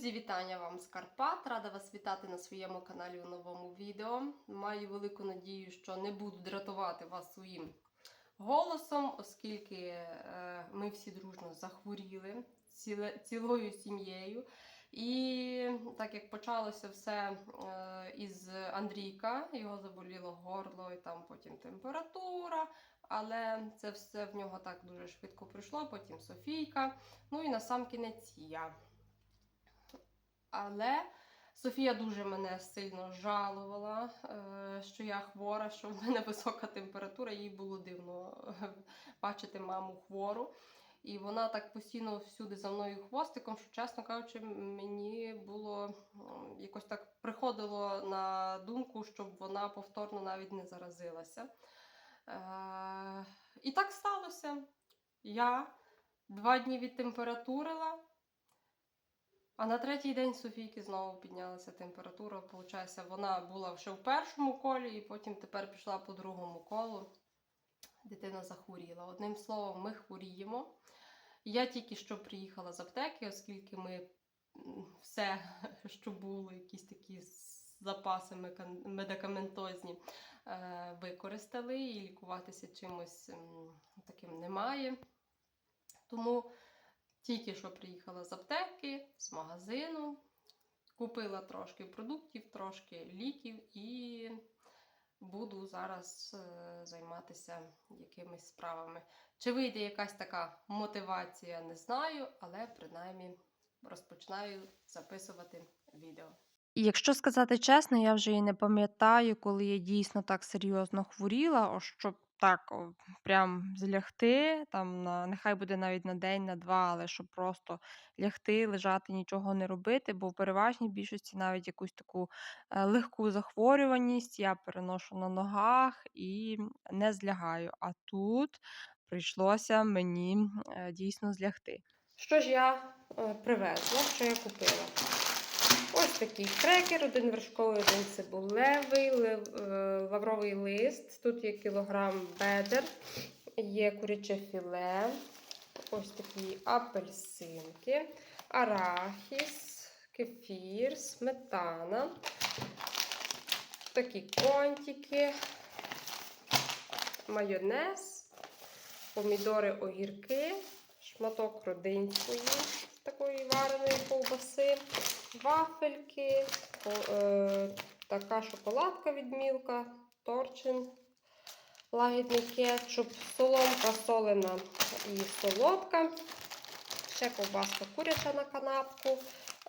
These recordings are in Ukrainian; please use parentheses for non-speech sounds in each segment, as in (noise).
Друзі, вітання вам з Карпат. Рада вас вітати на своєму каналі у новому відео. Маю велику надію, що не буду дратувати вас своїм голосом, оскільки е, ми всі дружно захворіли цілою сім'єю. І так як почалося все е, із Андрійка, його заболіло горло, і там потім температура. Але це все в нього так дуже швидко пройшло, потім Софійка. Ну і на сам кінець я. Але Софія дуже мене сильно жалувала, е, що я хвора, що в мене (laughs) висока температура. Їй було дивно е, бачити маму хвору. І вона так постійно всюди за мною хвостиком, що, чесно кажучи, мені було якось так приходило на думку, щоб вона повторно навіть не заразилася. Е, і так сталося. Я два дні відтемпературила, а на третій день Софійки знову піднялася температура. Получається, вона була ще в першому колі, і потім тепер пішла по другому колу. Дитина захворіла. Одним словом, ми хворіємо. Я тільки що приїхала з аптеки, оскільки ми все, (laughs) що було, якісь такі запаси медикаментозні, е, використали, і лікуватися чимось таким немає. Тому тільки що приїхала з аптеки, з магазину, купила трошки продуктів, трошки ліків і буду зараз е, займатися якимись справами. Чи вийде якась така мотивація, не знаю, але принаймні розпочинаю записувати відео. Якщо сказати чесно, я вже і не пам'ятаю, коли я дійсно так серйозно хворіла, о, щоб так прям злягти, там нехай буде навіть на день, на два, але щоб просто лягти, лежати, нічого не робити, бо в переважній більшості навіть якусь таку е, легку захворюваність я переношу на ногах і не злягаю. А тут прийшлося мені е, дійсно злягти. Що ж я е, привезла, що я купила? Такий крекер, один вершковий, один цибулевий, е, лавровий лист. Тут є кілограм бедер, є куряче філе, ось такі апельсинки, арахіс, кефір, сметана, такі контики, майонез, помідори, огірки, шматок родинської такої вареної ковбаси, вафельки, е, така шоколадка від Мілка, торчин, лагідний кетчуп, соломка солена і солодка, ще ковбаска куряча на канапку,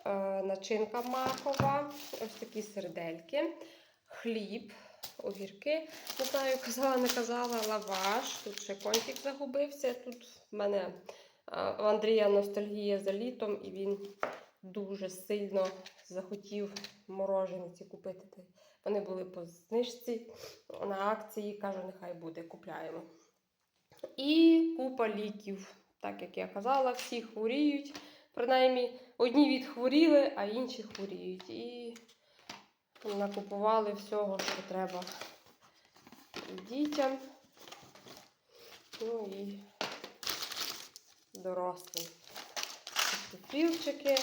е, начинка макова, ось такі сердельки, хліб, огірки. Не знаю, казала, не казала, лаваш. Тут ще контик загубився. Тут в мене а, у Андрія ностальгія за літом, і він дуже сильно захотів морожениці купити. Вони були по знижці на акції, кажу, нехай буде, купляємо. І купа ліків. Так як я казала, всі хворіють. Принаймні, одні відхворіли, а інші хворіють. І накупували всього, що треба дітям. Ну і дорослим. Пілчики.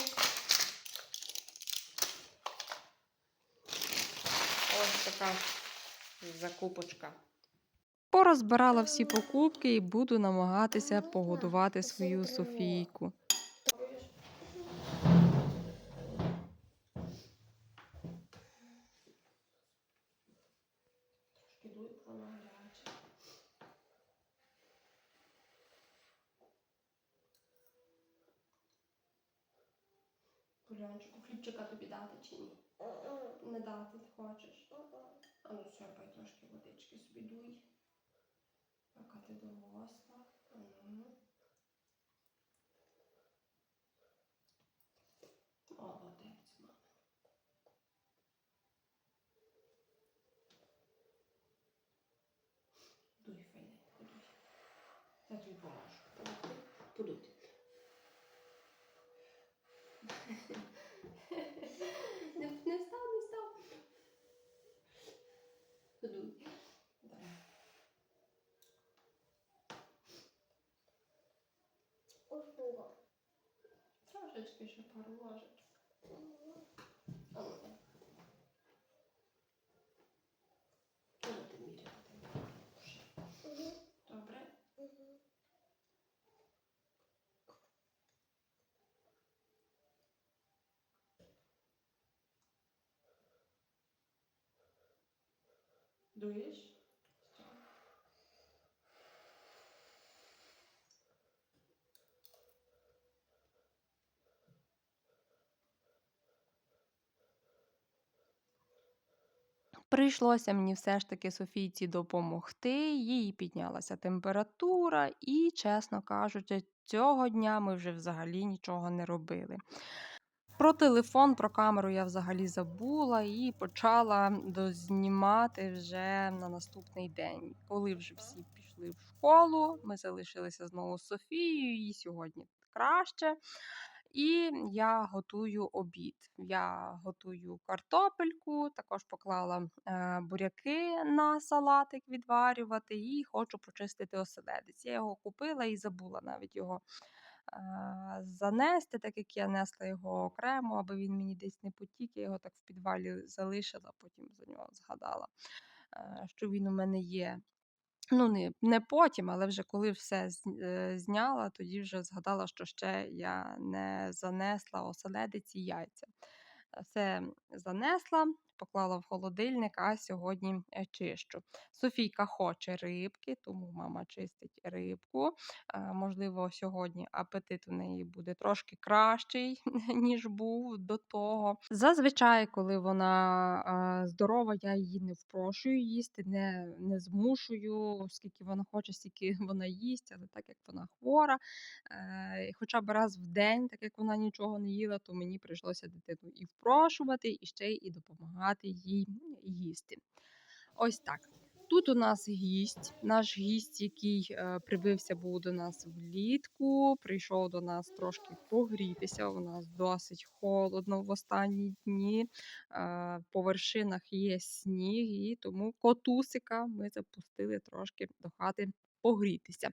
Ось така закупочка. Порозбирала всі покупки і буду намагатися погодувати свою Софійку. Полянчику, хлібчика тобі дати чи ні? Не дати хочеш. А ну сьорбай трошки водички собі дуй. Яка ти доросла. Ага. Молодець, мама. Дуй, файненько, дуй. Я тобі поможу. Подуй. Подуй. Не, не встав, не встав. Подуй. Давай. Трошечки ще пару ложечок. А ну. Будете міряти. Добре. Дуєш? Прийшлося мені все ж таки Софійці допомогти. Їй піднялася температура, і, чесно кажучи, цього дня ми вже взагалі нічого не робили. Про телефон, про камеру я взагалі забула і почала дознімати вже на наступний день. Коли вже всі пішли в школу, ми залишилися знову з Софією, їй сьогодні краще. І я готую обід. Я готую картопельку, також поклала е, буряки на салатик відварювати і хочу почистити оселедець. Я його купила і забула навіть його е, занести, так як я несла його окремо, аби він мені десь не потік. Я його так в підвалі залишила, потім за нього згадала, е, що він у мене є. Ну, не, не потім, але вже коли все е, зняла, тоді вже згадала, що ще я не занесла оселедиці яйця. Е, Все занесла, поклала в холодильник, а сьогодні е, чищу. Софійка хоче рибки, тому мама чистить рибку. Е, Можливо, сьогодні апетит у неї буде трошки кращий, (laughs) ніж був до того. Зазвичай, коли вона е, здорова, я її не впрошую їсти, не, не змушую, скільки вона хоче, стільки (laughs) вона їсть, але так як вона хвора, хоча б раз в день, так як вона нічого не їла, то мені прийшлося дитину і впрошувати, і ще й і допомагати їй їсти. Ось так. Тут у нас гість, наш гість, який е, прибився був до нас влітку, прийшов до нас трошки погрітися. У нас досить холодно в останні дні. Е, по вершинах є сніг, і тому котусика ми запустили трошки до хати погрітися.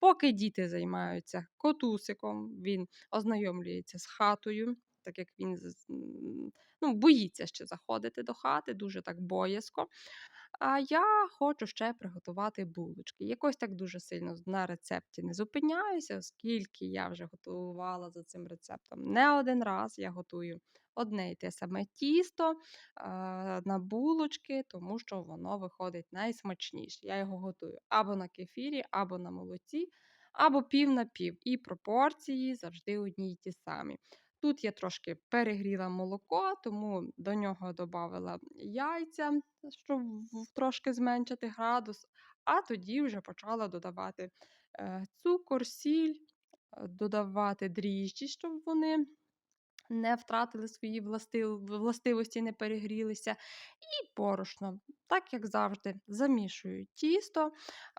Поки діти займаються котусиком, він ознайомлюється з хатою, так як він ну, боїться ще заходити до хати, дуже так боязко. А я хочу ще приготувати булочки. Якось так дуже сильно на рецепті не зупиняюся, оскільки я вже готувала за цим рецептом не один раз. Я готую одне і те саме тісто на булочки, тому що воно виходить найсмачніше. Я його готую або на кефірі, або на молоці, або пів на пів. І пропорції завжди одні й ті самі. Тут я трошки перегріла молоко, тому до нього додала яйця, щоб трошки зменшити градус, а тоді вже почала додавати е, цукор, сіль, е, додавати дріжджі, щоб вони не втратили свої власти- властивості, не перегрілися, і борошно. Так як завжди, замішую тісто,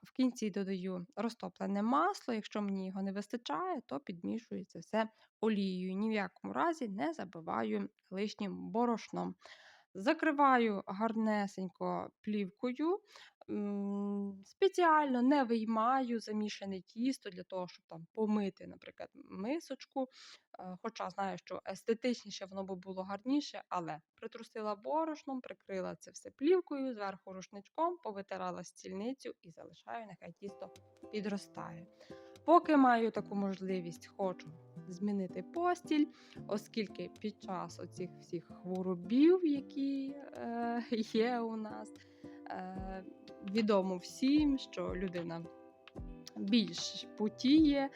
в кінці додаю розтоплене масло. Якщо мені його не вистачає, то підмішую це все олією. Ні в якому разі не забиваю лишнім борошном. Закриваю гарнесенько плівкою. Спеціально не виймаю замішане тісто для того, щоб там помити, наприклад, мисочку. Е, Хоча знаю, що естетичніше воно би було гарніше, але притрусила борошном, прикрила це все плівкою, зверху рушничком, повитирала стільницю і залишаю, нехай тісто підростає. Поки маю таку можливість, хочу змінити постіль, оскільки під час оцих всіх хворобів, які е, (laughs) є у нас, відомо всім, що людина більш потіє,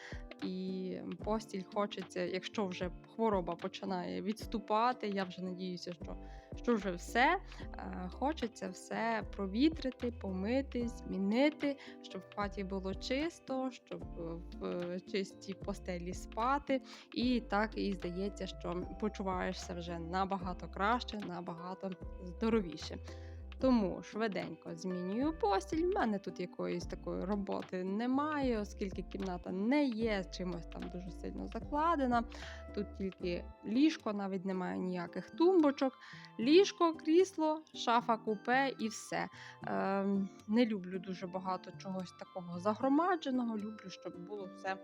і постіль хочеться, якщо вже хвороба починає відступати, я вже надіюся, що, що вже все. е, Хочеться все провітрити, помити, змінити, щоб в хаті було чисто, щоб в е, чистій постелі спати. І так і здається, що почуваєшся вже набагато краще, набагато здоровіше. Тому швиденько змінюю постіль. У мене тут якоїсь такої роботи немає, оскільки кімната не є чимось там дуже сильно закладена. Тут тільки ліжко, навіть немає ніяких тумбочок. Ліжко, крісло, шафа, купе і все. Ем, не люблю дуже багато чогось такого загромадженого. Люблю, щоб було все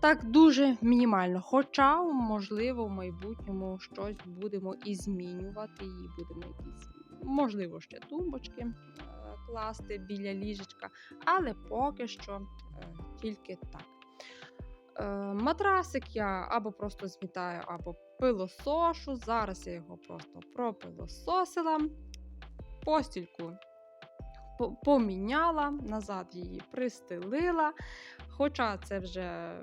Так дуже мінімально. Хоча, можливо, в майбутньому щось будемо і змінювати, і будемо якісь, можливо, ще тумбочки е, класти біля ліжечка, але поки що е, тільки так. Е, матрасик я або просто змітаю, або пилосошу. Зараз я його просто пропилососила. Постільку поміняла, назад її пристелила. Хоча це вже,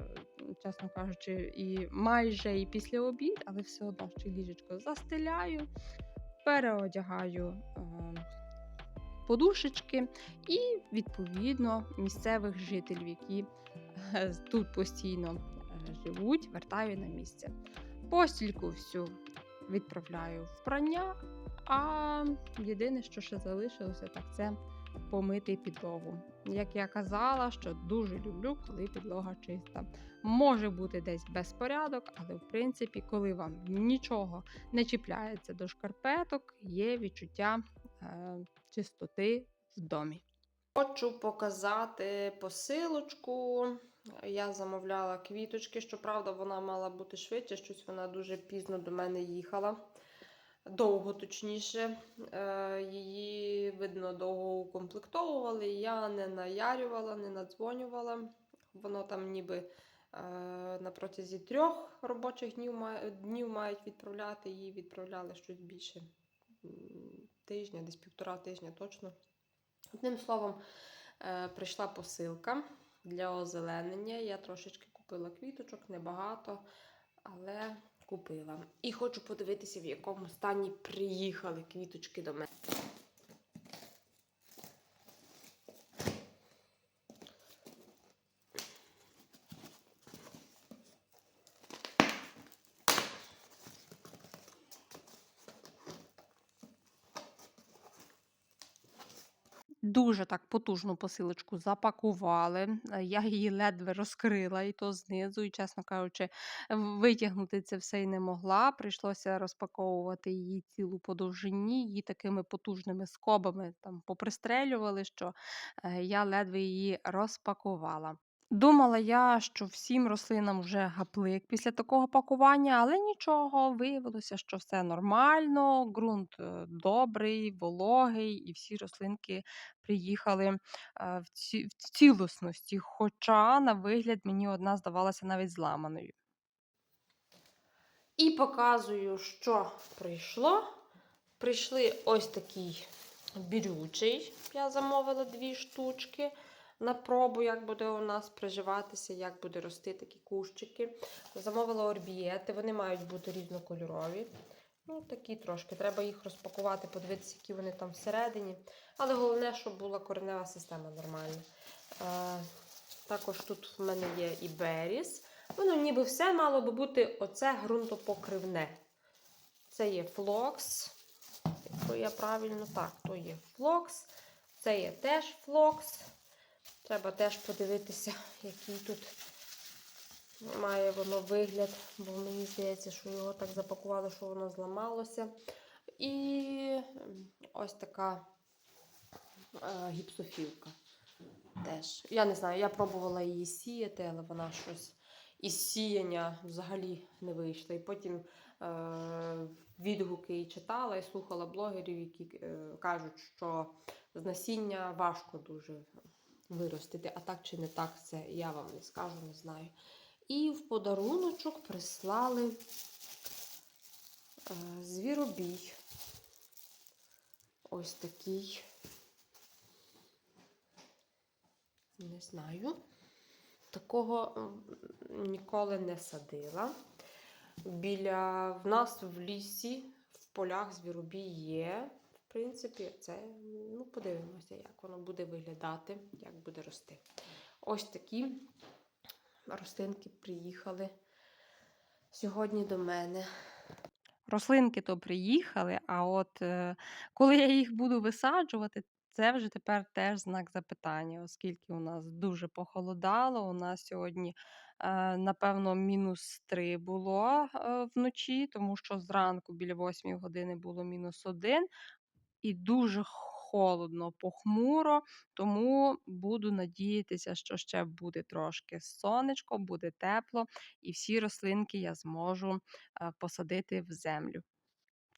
чесно кажучи, і майже і після обід, але все одно ще ліжечко застеляю, переодягаю е, подушечки і, відповідно, місцевих жителів, які е, тут постійно е, живуть, вертаю на місце. Постільку всю відправляю в прання, а єдине, що ще залишилося, так це помити підлогу. Як я казала, що дуже люблю, коли підлога чиста. Може бути десь безпорядок, але в принципі, коли вам нічого не чіпляється до шкарпеток, є відчуття е, чистоти в домі. Хочу показати посилочку. Я замовляла квіточки. Щоправда, вона мала бути швидше, щось вона дуже пізно до мене їхала. Довго, точніше. Е, Її, видно, довго укомплектовували. Я не наярювала, не надзвонювала. Воно там ніби е, на протязі трьох робочих днів, днів мають відправляти. Її відправляли щось більше тижня, десь півтора тижня точно. Одним словом, е, прийшла посилка для озеленення. Я трошечки купила квіточок, небагато, але купила. І хочу подивитися, в якому стані приїхали квіточки до мене. Дуже так потужну посилочку запакували. Е, Я її ледве розкрила, і то знизу, і, чесно кажучи, витягнути це все й не могла. Прийшлося розпаковувати її цілу по довжині, її такими потужними скобами там попристрелювали, що е, я ледве її розпакувала. Думала я, що всім рослинам вже гаплик після такого пакування, але нічого, виявилося, що все нормально, ґрунт е, добрий, вологий, і всі рослинки приїхали е, в, ці, в цілісності. Хоча, на вигляд, мені одна здавалася навіть зламаною. І показую, що прийшло. Прийшли ось такий бірючий. Я замовила дві штучки на пробу, як буде у нас приживатися, як буде рости такі кущики. Замовила орбієти, вони мають бути різнокольорові. Ну, такі трошки. Треба їх розпакувати, подивитися, які вони там всередині. Але головне, щоб була коренева система нормальна. Е, також тут в мене є і беріс. Воно ніби все мало би бути оце ґрунтопокривне. Це є флокс. Якщо я правильно так, то є флокс. Це є теж флокс. Треба теж подивитися, який тут має воно вигляд, бо мені здається, що його так запакували, що воно зламалося. І ось така е, гіпсофілка. Теж. Я не знаю, я пробувала її сіяти, але вона щось із сіяння взагалі не вийшла. І потім е, відгуки читала, і слухала блогерів, які е, кажуть, що з насіння важко дуже виростити. А так чи не так, це я вам не скажу, не знаю. І в подаруночок прислали е, звіробій. Ось такий. Не знаю. Такого ніколи не садила. Біля в нас в лісі, в полях звіробій є. Принципі, це ну, подивимося, як воно буде виглядати, як буде рости. Ось такі рослинки приїхали сьогодні до мене. Рослинки то приїхали, а от е, коли я їх буду висаджувати, це вже тепер теж знак запитання, оскільки у нас дуже похолодало. У нас сьогодні, е, напевно, мінус 3 було е, вночі, тому що зранку біля 8 години було мінус 1, і дуже холодно, похмуро, тому буду надіятися, що ще буде трошки сонечко, буде тепло, і всі рослинки я зможу е, посадити в землю.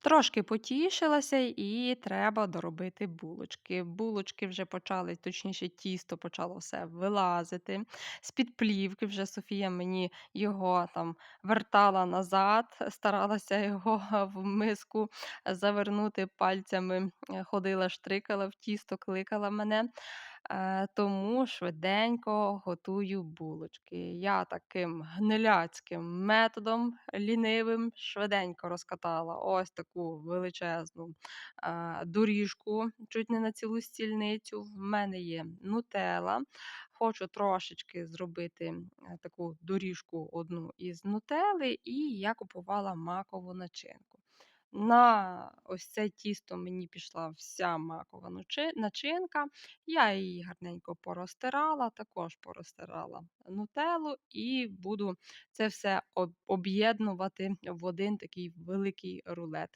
Трошки потішилася і треба доробити булочки. Булочки вже почали, точніше, тісто почало все вилазити. З-під плівки вже Софія мені його там вертала назад, (laughs) старалася його (laughs) в миску завернути пальцями, е, ходила, штрикала в тісто, кликала мене. Е, Тому швиденько готую булочки. Я таким гниляцьким методом лінивим швиденько розкатала ось таку величезну е, доріжку, чуть не на цілу стільницю. В мене є нутела. Хочу трошечки зробити е, таку доріжку одну із нутели, і я купувала макову начинку. На ось це тісто мені пішла вся макова начинка. Я її гарненько порозтирала, також порозтирала нутелу і буду це все об'єднувати в один такий великий рулет.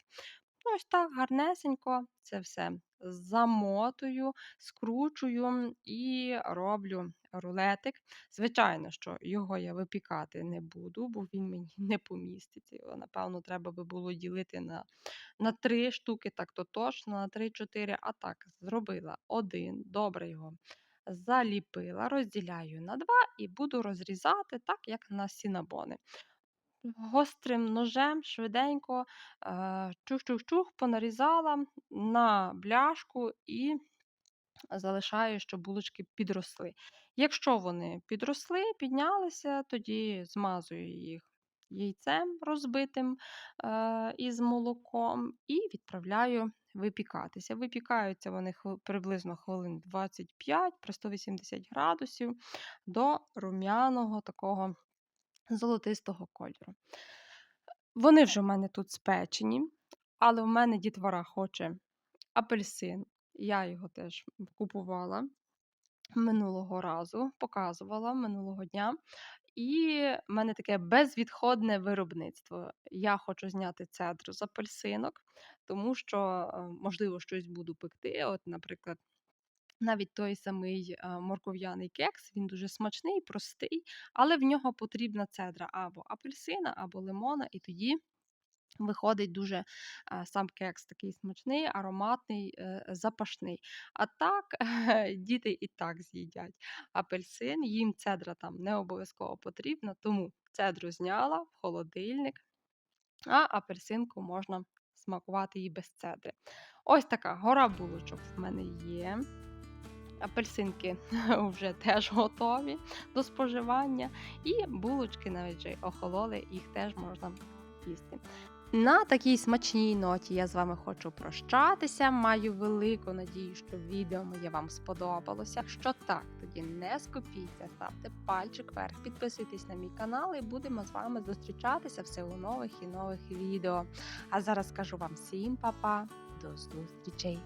Ну, Ось так гарнесенько це все замотую, скручую і роблю рулетик. Звичайно, що його я випікати не буду, бо він мені (laughs) не поміститься. Його, напевно, треба би було ділити на, на три штуки, так то точно, на три-чотири. А так, зробила один, добре його заліпила, розділяю на два і буду розрізати так, як на сінабони. Гострим ножем швиденько е, чух-чух-чух понарізала на бляшку і залишаю, щоб булочки підросли. Якщо вони підросли, піднялися, тоді змазую їх яйцем розбитим е, із молоком і відправляю випікатися. Випікаються вони приблизно хвилин 25 при 180 градусів до рум'яного такого золотистого кольору. Вони вже в мене тут спечені, але в мене дітвора хоче апельсин. Я його теж купувала минулого разу, показувала минулого дня. І в мене таке безвідходне виробництво. Я хочу зняти цедру з апельсинок, тому що, е, можливо, щось буду пекти. От, наприклад, навіть той самий е, морков'яний кекс, він дуже смачний, простий, але в нього потрібна цедра або апельсина, або лимона, і тоді виходить дуже сам кекс такий смачний, ароматний, е, запашний. А так (laughs) діти і так з'їдять апельсин, їм цедра там не обов'язково потрібна, тому цедру зняла в холодильник, а апельсинку можна смакувати і без цедри. Ось така гора булочок в мене є. Апельсинки (laughs) вже теж готові до споживання, і булочки навіть вже охололи, їх теж можна їсти. На такій смачній ноті я з вами хочу прощатися. Маю велику надію, що відео моє вам сподобалося. Якщо так, тоді не скупіться, ставте пальчик вверх, підписуйтесь на мій канал і будемо з вами зустрічатися все у нових і нових відео. А зараз кажу вам всім па-па, до зустрічей!